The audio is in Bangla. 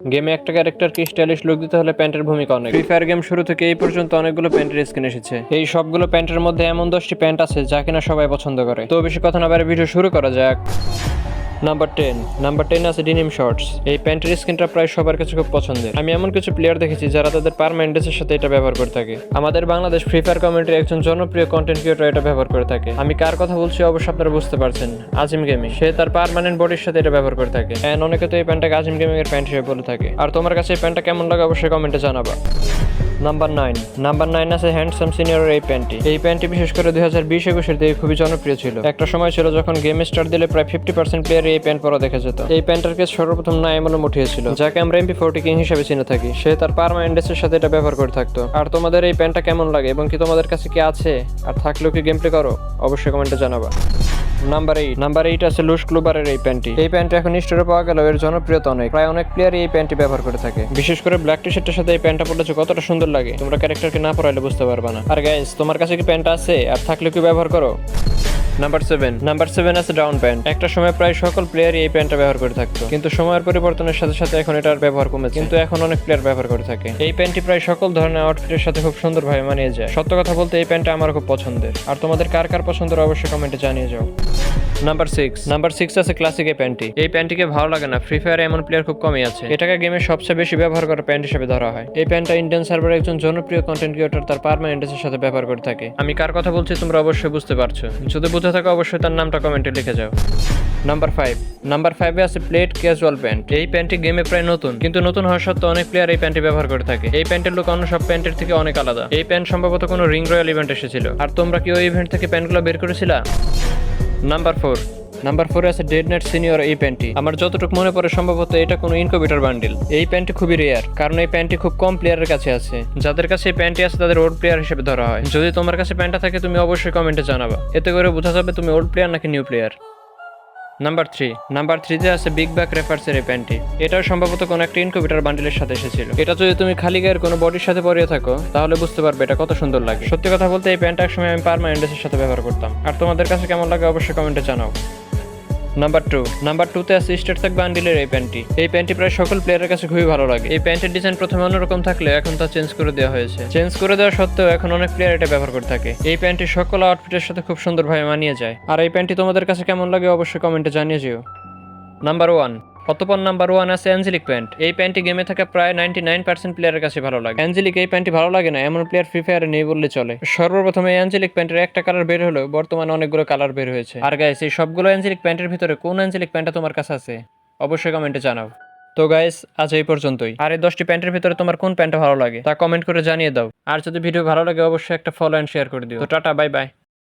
গেমে একটা ক্যারেক্টারকে স্টাইলিশ লুক দিতে হলে প্যান্টের ভূমিকা অনেক। ফ্রি ফায়ার গেম শুরু থেকে এই পর্যন্ত অনেকগুলো প্যান্টের স্কিন এসেছে। এই সবগুলো প্যান্টের মধ্যে এমন দশটি প্যান্ট আছে যা কিনা সবাই পছন্দ করে। তো বেশি কথা না বাইরে ভিডিও শুরু করা যাক। নাম্বার টেন নাম্বার টেন আছে ডিনিম শর্টস এই প্যান্টের স্কিনটা প্রায় সবার কাছে খুব পছন্দের। আমি এমন কিছু প্লেয়ার দেখেছি যারা তাদের পারমানেন্টের সাথে এটা ব্যবহার করে থাকে। আমাদের বাংলাদেশ ফ্রি ফায়ার কমিউনিটির একজন জনপ্রিয় কন্টেন্ট ক্রিয়েটর এটা ব্যবহার করে থাকে। আমি কার কথা বলছি অবশ্যই আপনারা বুঝতে পারছেন। আজিম গেমিং সে তার পারমানেন্ট বডির সাথে এটা ব্যবহার করে থাকে। এন্ড অনেকে তো এই প্যান্টটাকে আজিম গেমিং এর প্যান্ট হিসেবে বলে থাকে। আর তোমার কাছে এই প্যান্টটা কেমন লাগে অবশ্যই কমেন্টে জানাবা। নাম্বার নাইন নাম্বার নাইন আছে হ্যান্ডসাম সিনিয়রের এই প্যান্টটি। এই প্যান্টটি বিশেষ করে দুই হাজার বিশ একুশের দিকে খুবই জনপ্রিয় ছিল। একটা সময় ছিল যখন গেম স্টার্ট দিলে প্রায় ফিফটি পার্সেন্ট প্লেয়ার এই প্যান্ট পরা দেখা যেত। এই প্যান্টের কেস সর্বপ্রথম না এমনও উঠিয়েছিল, যাকে আমরা এমপি ফোরটি কিং হিসেবে চিনে থাকি। সে তার পারমানেন্টের সাথে এটা ব্যবহার করে থাকতো। আর তোমাদের এই প্যান্টটা কেমন লাগে এবং কি তোমাদের কাছে কি আছে? আর থাকলেও কি গেম প্লে করো? অবশ্যই কমেন্টে জানাবা। নাম্বার এইট নাম্বার এইট আছে লুস ক্লুবারের এই প্যান্টটি এই প্যান্ট এখন স্টোরে পাওয়া গেল এর জনপ্রিয়তা অনেক। প্রায় অনেক প্লেয়ারই এই প্যান্টটি ব্যবহার করে থাকে। বিশেষ করে ব্ল্যাক টি শার্টের সাথে এই প্যান্টটা পড়লে কতটা সুন্দর লাগে। তোমরা ক্যারেক্টারকে না পড়াইলে বুঝতে পারবে না। আর গাইজ তোমার কাছে কি প্যান্ট আছে? আর থাকলে কি ব্যবহার করো? নাম্বার সেভেন নাম্বার সেভেন আছে ডাউন প্যান্ট একটা সময় প্রায় সকল প্লেয়ারই এই প্যান্টটা ব্যবহার করে থাকতো। কিন্তু সময়ের পরিবর্তনের সাথে সাথে এখন এটার ব্যবহার কমেছে। কিন্তু এখন অনেক প্লেয়ার ব্যবহার করে থাকে। এই প্যান্টটি প্রায় সকল ধরনের আউটফিটের সাথে খুব সুন্দরভাবে মানিয়ে যায়। সত্য কথা বলতে এই প্যান্টটা আমার খুব পছন্দের। আর তোমাদের কার কার পছন্দের অবশ্যই কমেন্টে জানিয়ে যাও। নাম্বার সিক্স নাম্বার সিক্স আছে ক্লাসিক এই প্যান্টটি এই প্যান্টটিকে ভালো লাগে না। ফ্রি ফায়ারে এমন প্লেয়ার খুব কমই আছে। এটাকে গেমে সবচেয়ে বেশি ব্যবহার করা প্যান্ট হিসেবে ধরা হয়। এই প্যান্টটা ইন্ডিয়ান সার্ভারে একজন জনপ্রিয় কন্টেন্ট ক্রিয়েটর তার পারমানেন্টের সাথে ব্যবহার করে থাকে। আমি কার কথা বলছি তোমরা অবশ্যই বুঝতে পারছ। যদি বুঝে থাকো অবশ্যই তার নামটা কমেন্টে লিখে যাও। নাম্বার ফাইভ নাম্বার ফাইভে আছে প্লেট ক্যাজুয়াল প্যান্ট এই প্যান্টটি গেমে প্রায় নতুন, কিন্তু নতুন হওয়া সত্ত্বেও অনেক প্লেয়ার এই প্যান্টটি ব্যবহার করে থাকে। এই প্যান্টের লুক অন্য সব প্যান্টের থেকে অনেক আলাদা। এই প্যান্ট সম্ভবত কোনো রিং রয়্যাল ইভেন্ট এসেছিল। আর তোমরা কি ওই ইভেন্ট থেকে প্যান্টগুলো বের করেছিলা? নাম্বার ফোর নাম্বার ফোরে আছে ডেড নেট সিনিয়র এই প্যান্টটি আমার যতটুকু মনে পড়ে, সম্ভবত এটা কোনো ইনকোভিটার বান্ডিল এই প্যান্টটি খুবই রেয়ার কারণ এই প্যান্টটি খুব কম প্লেয়ারের কাছে আছে। যাদের কাছে এই প্যান্টটি আছে, তাদের ওল্ড প্লেয়ার হিসেবে ধরা হয়। যদি তোমার কাছে প্যান্টটা থাকে, তুমি অবশ্যই কমেন্টে জানাবা। এতে করে বোঝা যাবে তুমি ওল্ড প্লেয়ার নাকি new player number three number থ্রিতে আছে বিগ ব্যাক রেফার্সের এর প্যান্টটি এটাও সম্ভবত কোন একটা ইনকুবিটার বান্ডিলের সাথে এসেছিল। এটা যদি তুমি খালি গায়ের কোনো বডির সাথে পরিয়ে থাকো, তাহলে বুঝতে পারবে এটা কত সুন্দর লাগে। সত্যি কথা বলতে এই প্যান্টটা একসময় আমি পারমানেন্টের সাথে ব্যবহার করতাম। আর তোমাদের কাছে কেমন লাগে অবশ্যই কমেন্টে জানাও। নাম্বার টু নাম্বার টুতে আছে স্টেট থাক বান্ডিলের এই প্যান্টটি এই প্যান্টটি প্রায় সকল প্লেয়ারের কাছে খুবই ভালো লাগে। এই প্যান্টের ডিজাইন প্রথমে অন্যরকম থাকলে এখন তা চেঞ্জ করে দেওয়া হয়েছে। চেঞ্জ করে দেওয়া সত্ত্বেও এখন অনেক প্লেয়ার এটা ব্যবহার করে থাকে। এই প্যান্টটি সকল আউটফিটের সাথে খুব সুন্দরভাবে মানিয়ে যায়। আর এই প্যান্টটি তোমাদের কাছে কেমন লাগে অবশ্যই কমেন্টে জানিয়ে যেও। নাম্বার ওয়ান অতপর নাম্বার ওয়ান আছে অ্যাঞ্জেলিক প্যান্ট। এই প্যান্টটি গেমে থাকা প্রায় নাইনটি নাইন পার্সেন্ট প্লেয়ারের কাছে ভালো লাগে। অ্যাঞ্জেলিক এই প্যান্টটি ভালো লাগে না, এমন প্লেয়ার ফ্রি ফায়ারে নেই বললে চলে। সর্বপ্রথম এই অ্যাঞ্জেলিক প্যান্টের একটা কালার বের হলো, বর্তমানে অনেকগুলো কালার বের হয়েছে। আর গাইস এই সবগুলো অ্যাঞ্জেলিক প্যান্টের ভিতরে কোন অ্যাঞ্জেলিক প্যান্টটা তোমার কাছে আছে? অবশ্যই কমেন্টে জানাও। তো গাইস আজ এই পর্যন্তই। আর এই দশটি প্যান্টের ভিতরে তোমার কোন প্যান্টটা ভালো লাগে, তা কমেন্ট করে জানিয়ে দাও। আর যদি ভিডিও ভালো লাগে, অবশ্যই একটা ফলো অ্যান্ড শেয়ার করে দিও। তো টাটা বাই বাই